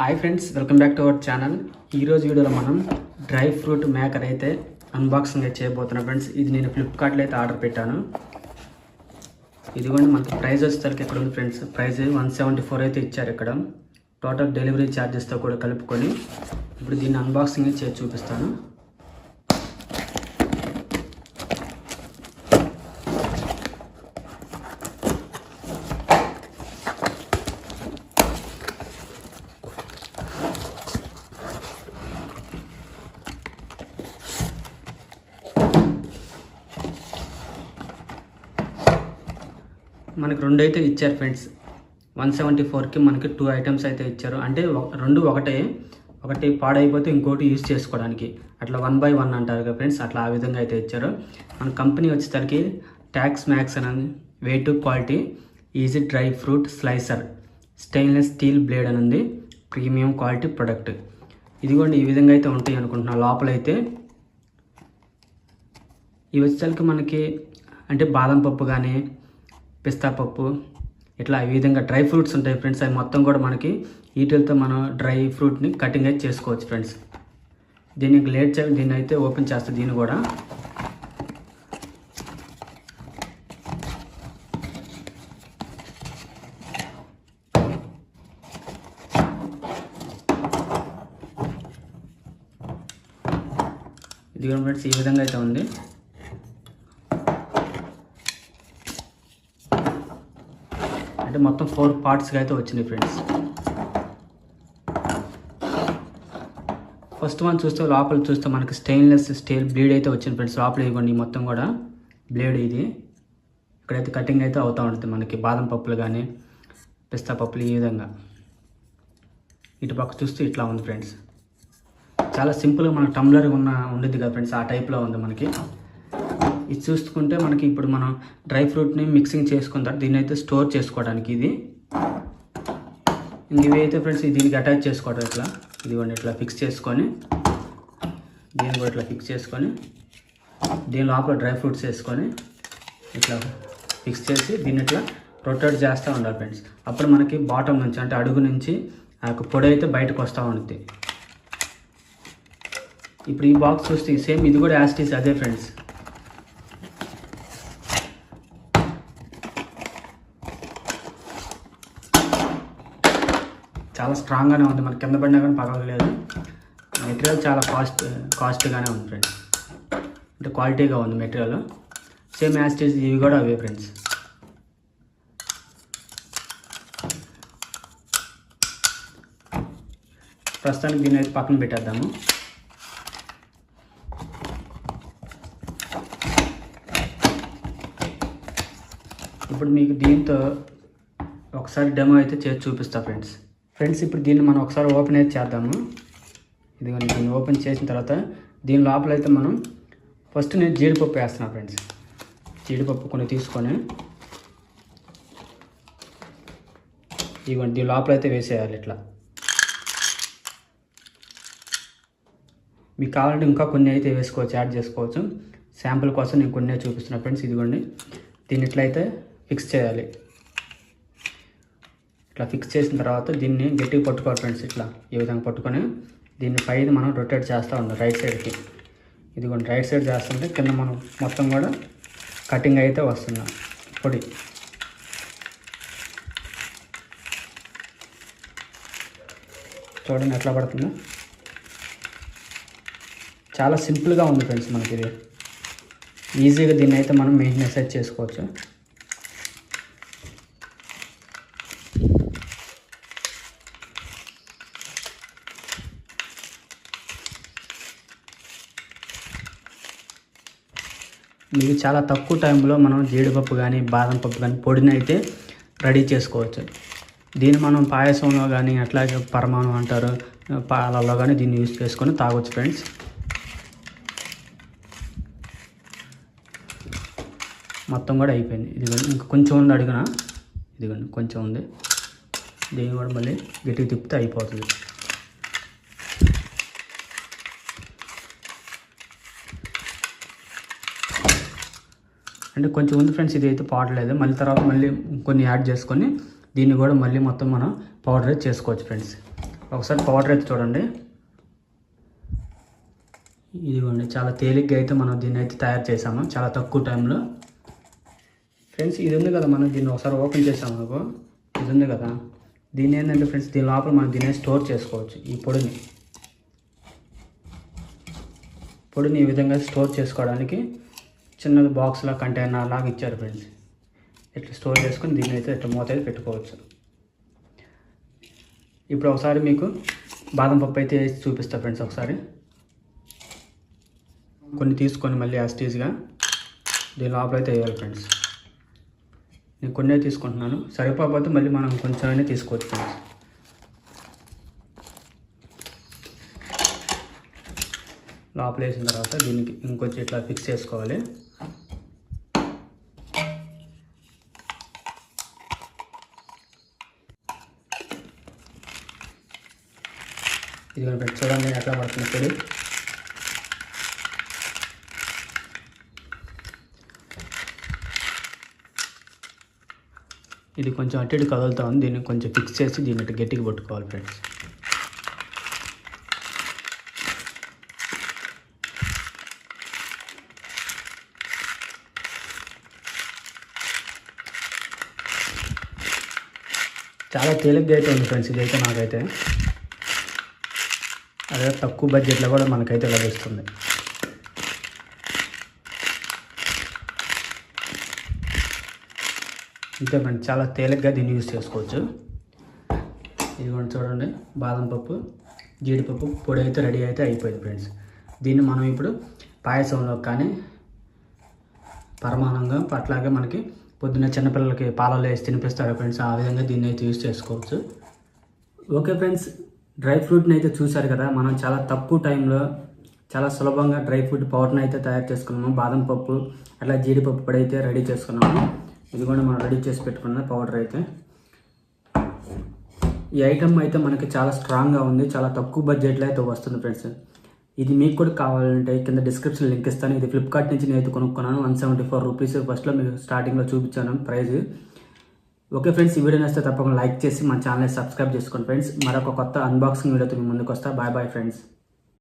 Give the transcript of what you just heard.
Hi friends welcome back to our channel ఈరోజు వీడియోలో మనం డ్రై ఫ్రూట్ మేకర్ అయితే అన్బాక్సింగ్ అయితే చేయబోతున్నాం ఫ్రెండ్స్ ఇది నేను ఫ్లిప్కార్ట్లో అయితే ఆర్డర్ పెట్టాను. ఇదిగోండి మనకి ప్రైస్ వచ్చేసరికి ఇక్కడ ఉంది friends price one seventy four అయితే ఇచ్చారు ఇక్కడ. టోటల్ డెలివరీ ఛార్జెస్తో కూడా కలుపుకొని ఇప్పుడు దీన్ని అన్బాక్సింగ్ చేసి చూపిస్తాను. మనకి రెండు అయితే ఇచ్చారు ఫ్రెండ్స్. వన్ సెవెంటీ ఫోర్కి మనకి టూ ఐటమ్స్ అయితే ఇచ్చారు. అంటే ఒక- రెండు ఒకటే ఒకటి పాడైపోతే ఇంకోటి యూజ్ చేసుకోవడానికి. అట్లా వన్ బై వన్ అంటారు కదా ఫ్రెండ్స్ అట్లా ఆ విధంగా అయితే ఇచ్చారు. మన కంపెనీ వచ్చేసరికి ట్యాక్స్ మ్యాక్స్ అని weight quality easy dry fruit slicer stainless steel blade అని ఉంది ప్రీమియం క్వాలిటీ ప్రొడక్ట్. ఇదిగోండి ఈ విధంగా అయితే ఉంటాయి అనుకుంటున్నా. లోపలైతే ఇవి వచ్చేసరికి మనకి అంటే బాదం పప్పు కానీ పిస్తా పప్పు ఇట్లా ఈ విధంగా డ్రై ఫ్రూట్స్ ఉంటాయి ఫ్రెండ్స్. అవి మొత్తం కూడా మనకి వీటితో మనం డ్రై ఫ్రూట్ని కటింగ్ అయితే చేసుకోవచ్చు ఫ్రెండ్స్. దీనికి లేట్ చే దీన్ని అయితే ఓపెన్ చేస్తాను దీన్ని కూడా. ఇది కూడా ఫ్రెండ్స్ ఈ విధంగా అయితే ఉంది. అంటే మొత్తం ఫోర్ పార్ట్స్గా అయితే వచ్చినాయి ఫ్రెండ్స్. ఫస్ట్ వన్ చూస్తే లోపల చూస్తే మనకి స్టెయిన్లెస్ స్టీల్ బ్లేడ్ అయితే వచ్చింది ఫ్రెండ్స్. లోపల ఇవ్వండి మొత్తం కూడా బ్లేడ్ ఇది. ఇక్కడైతే కటింగ్ అయితే అవుతూ ఉంటుంది మనకి బాదం పప్పులు కానీ పిస్తా పప్పులు ఈ విధంగా. ఇటు పక్క చూస్తే ఇట్లా ఉంది ఫ్రెండ్స్. చాలా సింపుల్గా మన టమ్లర్ ఉన్న ఉండేది కదా ఫ్రెండ్స్ ఆ టైప్లో ఉంది మనకి. ఇది చూసుకుంటే మనకి ఇప్పుడు మనం డ్రై ఫ్రూట్ని మిక్సింగ్ చేసుకుంటారు దీన్ని అయితే స్టోర్ చేసుకోవడానికి ఇది. ఇవి అయితే ఫ్రెండ్స్ దీనికి అటాచ్ చేసుకోవడం ఇట్లా ఇదిగోండి ఇట్లా ఫిక్స్ చేసుకొని దీన్ని కూడా ఇట్లా ఫిక్స్ చేసుకొని దీని లోపల డ్రై ఫ్రూట్స్ వేసుకొని ఇట్లా ఫిక్స్ చేసి దీన్ని ఇట్లా రొటేట్ చేస్తూ ఉండాలి ఫ్రెండ్స్. అప్పుడు మనకి బాటమ్ నుంచి అంటే అడుగు నుంచి ఆ యొక్క పొడి అయితే బయటకు వస్తూ ఉంటుంది ఇప్పుడు ఈ బాక్స్ చూస్తే సేమ్ ఇది కూడా యాస్టీస్ అదే ఫ్రెండ్స్. చాలా స్ట్రాంగ్గానే ఉంది. మన కింద పడినా కానీ పర్వాలేదు. మెటీరియల్ చాలా కాస్ట్ కాస్ట్గానే ఉంది ఫ్రెండ్స్ అంటే క్వాలిటీగా ఉంది మెటీరియల్ సేమ్ యాస్టేజ్ ఇవి కూడా అవే ఫ్రెండ్స్ ప్రస్తుతానికి దీన్ని అయితే పక్కన పెట్టేద్దాము. ఇప్పుడు మీకు దీంతో ఒకసారి డెమో అయితే చేసి చూపిస్తా ఫ్రెండ్స్ ఫ్రెండ్స్ ఇప్పుడు దీన్ని మనం ఒకసారి ఓపెన్ అయితే చేద్దాము. ఇదిగోండి దీన్ని ఓపెన్ చేసిన తర్వాత దీని లోపల అయితే మనం ఫస్ట్ నేను జీడిపప్పు వేస్తున్నా ఫ్రెండ్స్. జీడిపప్పు కొన్ని తీసుకొని ఇదిగోండి దీని లోపల అయితే వేసేయాలి ఇట్లా. మీకు కావాలంటే ఇంకా కొన్ని అయితే వేసుకోవచ్చు యాడ్ చేసుకోవచ్చు. శాంపుల్ కోసం నేను కొన్ని చూపిస్తున్నా ఫ్రెండ్స్ ఇదిగోండి. దీన్ని ఇట్లయితే ఫిక్స్ చేయాలి. ఇట్లా ఫిక్స్ చేసిన తర్వాత దీన్ని గట్టిగా పట్టుకోవాలి ఫ్రెండ్స్ ఇట్లా ఈ విధంగా పట్టుకొని దీన్ని పైన మనం రొటేట్ చేస్తూ ఉండాలి రైట్ సైడ్కి ఇదిగోండి రైట్ సైడ్ చేస్తుంటే కింద మనం మొత్తం కూడా కటింగ్ అయితే వస్తుంది. పొడి. చూడండి ఎట్లా పడుతుందో. చాలా సింపుల్గా ఉంది ఫ్రెండ్స్ మనకి ఇది. ఈజీగా దీన్ని అయితే మనం మెయింటెనెన్స్ అయితే చేసుకోవచ్చు. మీకు చాలా తక్కువ టైంలో మనం జీడిపప్పు కానీ బాదం పప్పు కానీ పొడిని అయితే రెడీ చేసుకోవచ్చు. దీన్ని మనం పాయసంలో కానీ అట్లాగే పరమాణం అంటారు పాలలో కానీ దీన్ని యూజ్ చేసుకొని తాగొచ్చు ఫ్రెండ్స్. మొత్తం కూడా అయిపోయింది. ఇదిగోండి ఇంకా కొంచెం ఉంది అడిగిన? ఇదిగోండి కొంచెం ఉంది. దీన్ని కూడా మళ్ళీ గట్టిగా తిప్పితే అయిపోతుంది. అంటే కొంచెం ఉంది ఫ్రెండ్స్ ఇది అయితే పాడలేదు మళ్ళీ తర్వాత మళ్ళీ కొన్ని యాడ్ చేసుకొని దీన్ని కూడా మళ్ళీ మొత్తం మనం పౌడర్ చేసుకోవచ్చు ఫ్రెండ్స్. ఒకసారి పౌడర్ అయితే చూడండి. ఇదిగోండి చాలా తేలిగ్గా అయితే మనం దీన్ని అయితే తయారు చేసాము చాలా తక్కువ టైంలో ఫ్రెండ్స్ ఇది ఉంది కదా మనం దీన్ని ఒకసారి ఓపెన్ చేసాము అనుకో ఇది ఉంది కదా. దీన్ని ఏంటంటే ఫ్రెండ్స్ దీని లోపల మనం దీన్ని స్టోర్ చేసుకోవచ్చు ఈ పొడిని. పొడిని ఈ విధంగా స్టోర్ చేసుకోవడానికి చిన్నది బాక్స్లా కంటైనర్ లాగా ఇచ్చారు ఫ్రెండ్స్ ఇట్లా స్టోర్ చేసుకుని దీన్ని అయితే ఇట్లా మూత అయితే పెట్టుకోవచ్చు. ఇప్పుడు ఒకసారి మీకు బాదం పప్పు అయితే వేసి చూపిస్తా ఫ్రెండ్స్ ఒకసారి. కొన్ని తీసుకొని మళ్ళీ యాస్టీజ్గా దీని లోపల అయితే వేయాలి ఫ్రెండ్స్ నేను కొన్ని తీసుకుంటున్నాను. సరిపోకపోతే మళ్ళీ మనం కొంచెం అయినా తీసుకోవచ్చు ఫ్రెండ్స్ లోపల వేసిన తర్వాత దీనికి ఇంకొంచెం ఇట్లా ఫిక్స్ చేసుకోవాలి. ఇది పెట్టి చూడండి ఎట్లా పడుతుంది పొడి ఇది కొంచెం అటు ఇటు కదులుతా ఉంది దీన్ని కొంచెం ఫిక్స్ చేసి దీన్ని ఇటు గట్టిగా పట్టుకోవాలి ఫ్రెండ్స్ చాలా తేలిగ్గా అయితే ఉంది ఫ్రెండ్స్ ఇదైతే నాకైతే. అదే తక్కువ బడ్జెట్లో కూడా మనకైతే లభిస్తుంది. ఇంకా మనం చాలా తేలిగ్గా దీన్ని యూజ్ చేసుకోవచ్చు. ఇది కూడా చూడండి బాదం పప్పు జీడిపప్పు పొడి అయితే రెడీ అయితే అయిపోయింది ఫ్రెండ్స్ దీన్ని మనం ఇప్పుడు పాయసంలో కానీ పరమానంగా అట్లాగే మనకి పొద్దున్న చిన్నపిల్లలకి పాలలో వేసి తినిపిస్తారు ఫ్రెండ్స్ ఆ విధంగా దీన్ని అయితే యూజ్ చేసుకోవచ్చు. ఓకే ఫ్రెండ్స్ డ్రై ఫ్రూట్ని అయితే చూశారు కదా మనం చాలా తక్కువ టైంలో చాలా సులభంగా డ్రై ఫ్రూట్ పౌడర్ని అయితే తయారు చేసుకున్నాము. బాదం పప్పు అట్లా జీడిపప్పు పొడి అయితే రెడీ చేసుకున్నాము. ఇది కూడా మనం రెడీ చేసి పెట్టుకున్న పౌడర్ అయితే. ఈ ఐటమ్ అయితే మనకి చాలా స్ట్రాంగ్గా ఉంది చాలా తక్కువ బడ్జెట్లో అయితే వస్తుంది ఫ్రెండ్స్. ఇది మీకు కూడా కావాలంటే కింద డిస్క్రిప్షన్ లింక్ ఇస్తాను. ఇది ఫ్లిప్కార్ట్ నుంచి నేను అయితే కొనుక్కున్నాను. వన్ సెవెంటీ ఫోర్ రూపీస్ ఫస్ట్లో మీకు స్టార్టింగ్లో చూపించాను ప్రైస్ ఓకే ఫ్రెండ్స్ ఈ వీడియో నచ్చితే తప్పకుండా లైక్ చేసి మన ఛానల్ సబ్స్క్రైబ్ చేసుకోండి ఫ్రెండ్స్. మరొక కొత్త అన్బాక్సింగ్ వీడియోతో మీ ముందుకు వస్తా. Bye bye friends.